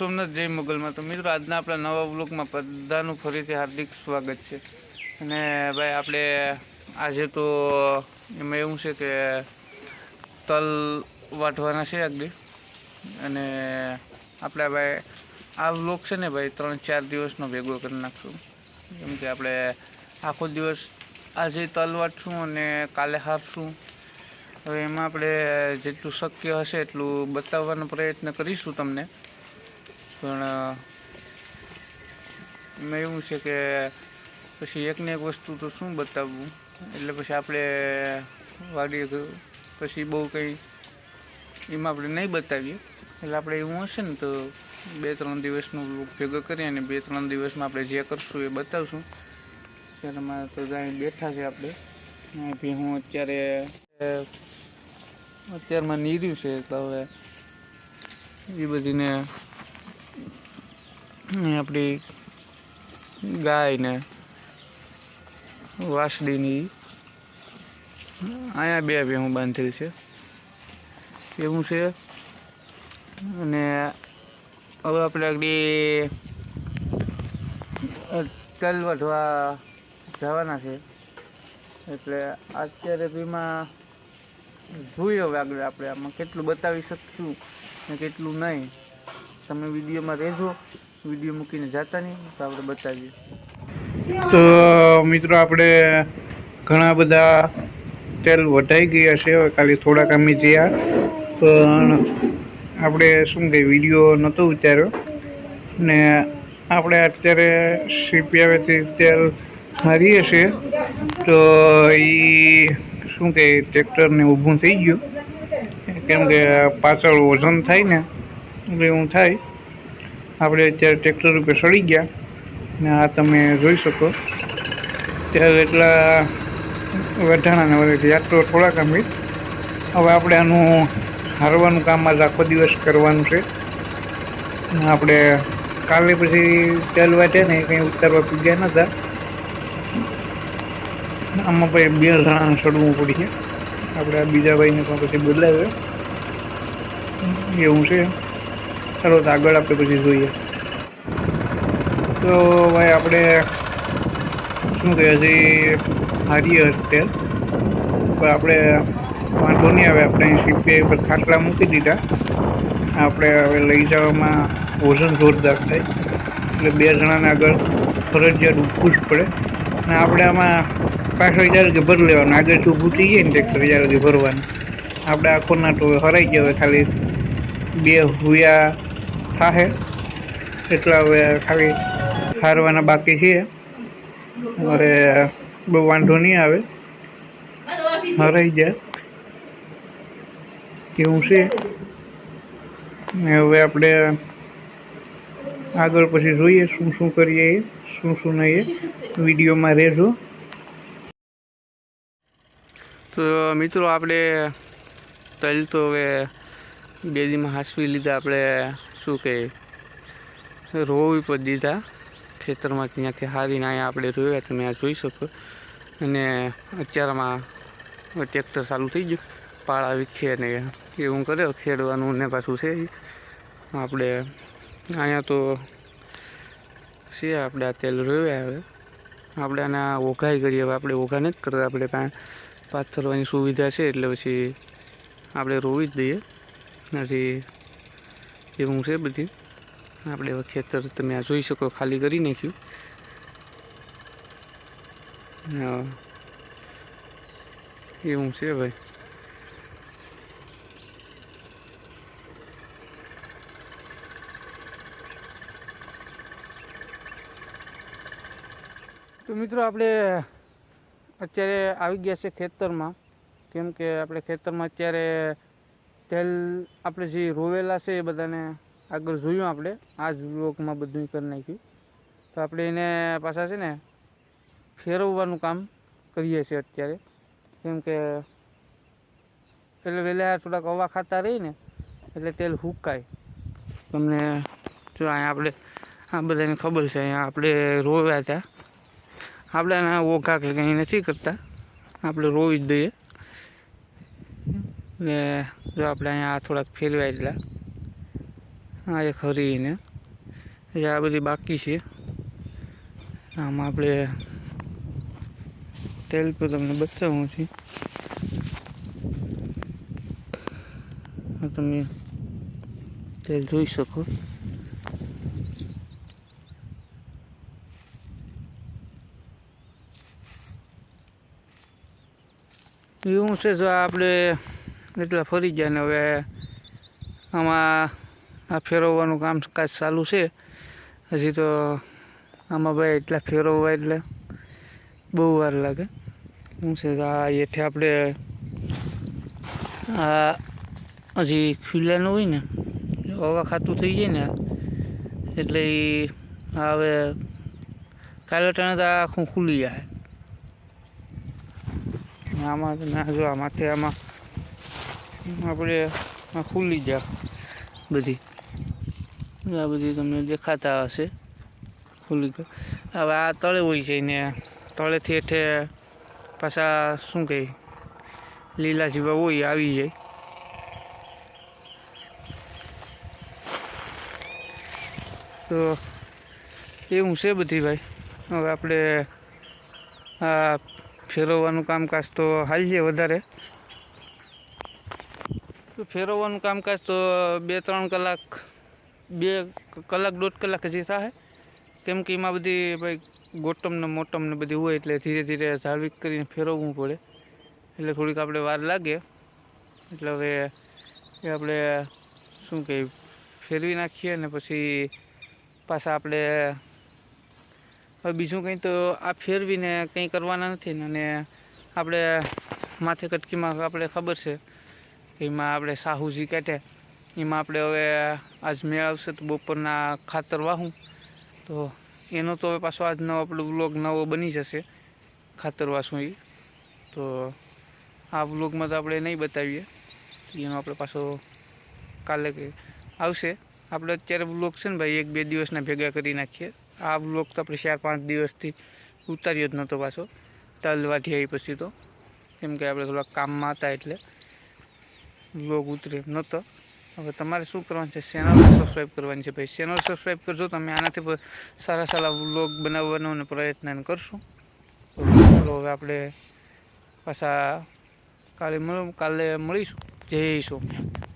સોમનાથ જય મોગલમાં. તો મિત્રો, આજના આપણા નવા બ્લોકમાં બધાનું ફરીથી હાર્દિક સ્વાગત છે. અને ભાઈ, આપણે આજે તો એમાં એવું છે કે તલ વાટવાના છે આગળ. અને આપણે ભાઈ, આ બ્લોક છે ને ભાઈ, ત્રણ ચાર દિવસનો ભેગો કરી નાખશું. કેમ કે આપણે આખો દિવસ આજે તલ વાટશું અને કાલે હારશું. હવે એમાં આપણે જેટલું શક્ય હશે એટલું બતાવવાનો પ્રયત્ન કરીશું તમને. પણ, એમાં એવું છે કે પછી એકને એક વસ્તુ તો શું બતાવવું? એટલે પછી આપણે વાડીએ પછી બહુ કંઈ એમાં આપણે નહીં બતાવીએ. એટલે આપણે એવું હશે ને તો બે ત્રણ દિવસનું ભેગો કરીએ અને બે ત્રણ દિવસમાં આપણે જે કરશું એ બતાવશું. ત્યારે મારે તો ગાય બેઠા છે આપણે. અહીંથી હું અત્યારે, અત્યારમાં નીર્યું છે, એટલે હવે એ બધીને આપણી ગાયને, વાસડીની. અહીંયા બે બે હું બાંધેલ છે. એવું છે અને હવે આપણે આગળ તલ વધવા જવાના છે. એટલે અત્યારે બીમાં જોઈએ હવે આગળ આપણે આમાં કેટલું બતાવી શકશું ને કેટલું નહીં. તમે વિડીયોમાં રહેજો. વીડિયો મૂકીને જતા નહીં, તો આપણે બતાવીએ. તો, મિત્રો, આપણે ઘણા બધા તેલ વધાઈ ગયા છે ખાલી થોડાક અમે જ્યાં પણ આપણે શું કહે વીડિયો નહોતો ઉતાર્યો. ને આપણે અત્યારે સીપી આવેથી તેલ હારીએ છીએ. તો એ શું કહે ટ્રેક્ટરને ઊભું થઈ ગયું. કેમ કે પાછળ વજન થાય ને એવું થાય. આપણે અત્યારે ટ્રેક્ટર ઉપર સડી ગયા ને આ તમે જોઈ શકો. ત્યારે એટલા વઢાણાને વધે યાત્રો થોડાક અમે હવે આપણે આનું હારવાનું કામ આજ આખો દિવસ કરવાનું છે. આપણે કાલે પછી ચાલવા છે ને કંઈ ઉતારવા પૂગ્યા નહોતા આમાં પછી બે જણાને ચડવું પડી આપણે આ બીજા ભાઈને પણ પછી બોલાવ્યો એવું છે. ચાલો આગળ આપણે પછી જોઈએ. તો ભાઈ આપણે શું કહે છે હારીએ હસ્ટેલ પણ આપણે વાંધો નહીં આવે, આપણે સીપીઆઈ પર ખાટલા મૂકી દીધા. આપણે હવે લઈ જવામાં વજન જોરદાર થાય. એટલે બે જણાને આગળ ફરજિયાત ઊભું જ પડે. અને આપણે આમાં પાછળ જ્યારે કે ભરી લેવાનું. આગળથી ઊભું થઈ જાય ને ટ્રેક્ટર જ્યારે કે ભરવાનું. આપણે આખો ના તો હરાઈ ગયા ખાલી. બે હુયા થાહે. એટલા હવે ખાલી હારવાના બાકી છે હવે બહુ વાંધો નહીં આવે. હરાઈ જાય. એવું છે? ને હવે આપણે આગળ પછી જોઈએ શું શું કરીએ, શું શું નહીં વિડીયોમાં રહેજો. તો મિત્રો આપણે તલ તો હવે બેદીમાં હાંસવી લીધા આપણે શું કહે રોવી પર દીધા. ખેતરમાં ત્યાંથી હારીને અહીંયા આપણે રોવ્યા તમે આ જોઈ શકો. અને અત્યારમાં ટ્રેક્ટર ચાલુ થઈ ગયું. પાળા વિખે ને એવું કરે, ખેડવાનું ને પાછું છે. આપણે અહીંયા તો છે આપણે આ તેલ રોવ્યા હવે. આપણે આને ઓઘાઈ કરીએ, હવે આપણે ઓઘા નથી કરતા. આપણે પાસે પાથરવાની સુવિધા છે એટલે પછી આપણે રોવી જ દઈએ. નથી એવું છે બધી. આપણે હવે ખેતર તમે આ જોઈ શકો, ખાલી કરી નાખ્યું. એવું છે ભાઈ. તો મિત્રો આપણે અત્યારે આવી ગયા છે ખેતરમાં. કેમ કે આપણે ખેતરમાં અત્યારે તેલ આપણે જે રોવેલા છે એ બધાને આગળ જોયું આપણે. આ જ બ્લોકમાં બધું કરી નાખ્યું. તો આપણે એને પાછા છે ને ફેરવવાનું કામ કરીએ છીએ અત્યારે. કેમ કે એટલે વહેલા થોડાક હવા ખાતા રહીને એટલે તેલ હુકાય. તમને જો અહીંયા આપણે, આ બધાને ખબર છે, અહીંયા આપણે રોવ્યા હતા. આપણે એના ઓઘા કે કંઈ નથી કરતા. આપણે રોવી જ દઈએ. એટલે જો આપણે અહીંયા થોડાક ફેરવાયેલા આ એક હરીને. એ આ બધી બાકી છે. આમાં આપણે તેલ પર તમને બતાવું છું. તમે તેલ જોઈ શકો. એવું છે જો આપણે એટલા ફરી ગયા ને હવે આમાં આ ફેરવવાનું કામકાજ ચાલુ છે. હજી તો આમાં ભાઈ એટલા ફેરવવા એટલે બહુ વાર લાગે. શું છે આ એઠે આપણે આ હજી ખુલ્લાનું હોય ને, હવા ખાતું થઈ જાય ને, એટલે હવે કાલે ટાણે તો આખું ખુલી જાય. આમાં ના, જો આ માથે આમાં આપણે આ ખુલી જા બધી. આ બધી તમને દેખાતા હશે. ખુલ્લી હવે આ તળે હોય છે ને, તળેથી હેઠે પાછા શું કહે, લીલા જીવા હોય આવી જાય. તો એવું છે બધી ભાઈ. હવે આપણે આ ફેરવવાનું કામકાજ તો હાલીએ વધારે. તો ફેરવવાનું કામકાજ તો બે, ત્રણ કલાક, બે કલાક, દોઢ કલાક હજી થાય કેમ કે એમાં બધી ભાઈ ગોટમ ને મોટમ ને બધી હોય એટલે ધીરે ધીરે ઝાડવીક કરીને ફેરવવું પડે. એટલે થોડીક આપણે વાર લાગે. એટલે હવે એ આપણે શું કહે ફેરવી નાખીએ ને પછી પાછા આપણે હવે બીજું કંઈ તો આ ફેરવીને કંઈ કરવાના નથી ને, અને આપણે માથે કટકીમાં આપણે ખબર છે એમાં આપણે સાહુજી કાઢે. એમાં આપણે હવે આજ મેળ આવશે તો બપોરના ખાતર વાહું. તો એનો તો હવે પાછો આજનો આપણો વ્લોગ નવો બની જશે. ખાતર વાસું એ. તો આ વ્લોગમાં તો આપણે નહીં બતાવીએ. એનો આપણે પાછો કાલે કે આવશે. આપણે અત્યારે વ્લોગ છે ને ભાઈ, એક બે દિવસના ભેગા કરી નાખીએ. આ વ્લોગ તો આપણે ચાર પાંચ દિવસથી ઉતાર્યો જ નહોતો પાછો. તલ વાઢી આવી પછી તો. કેમ કે આપણે થોડા કામમાં હતા એટલે. વ્લોગ ઉતરે નહોતો હવે તમારે શું કરવાનું છે? ચેનલ સબસ્ક્રાઈબ કરવાની છે ભાઈ. ચેનલ સબસ્ક્રાઈબ કરજો, તમે આનાથી સારા સારા વ્લોગ બનાવવાનો અને પ્રયત્ન કરશું. ચાલો હવે આપણે પાછા કાલે મળું કાલે મળીશું. જય સોમનાથ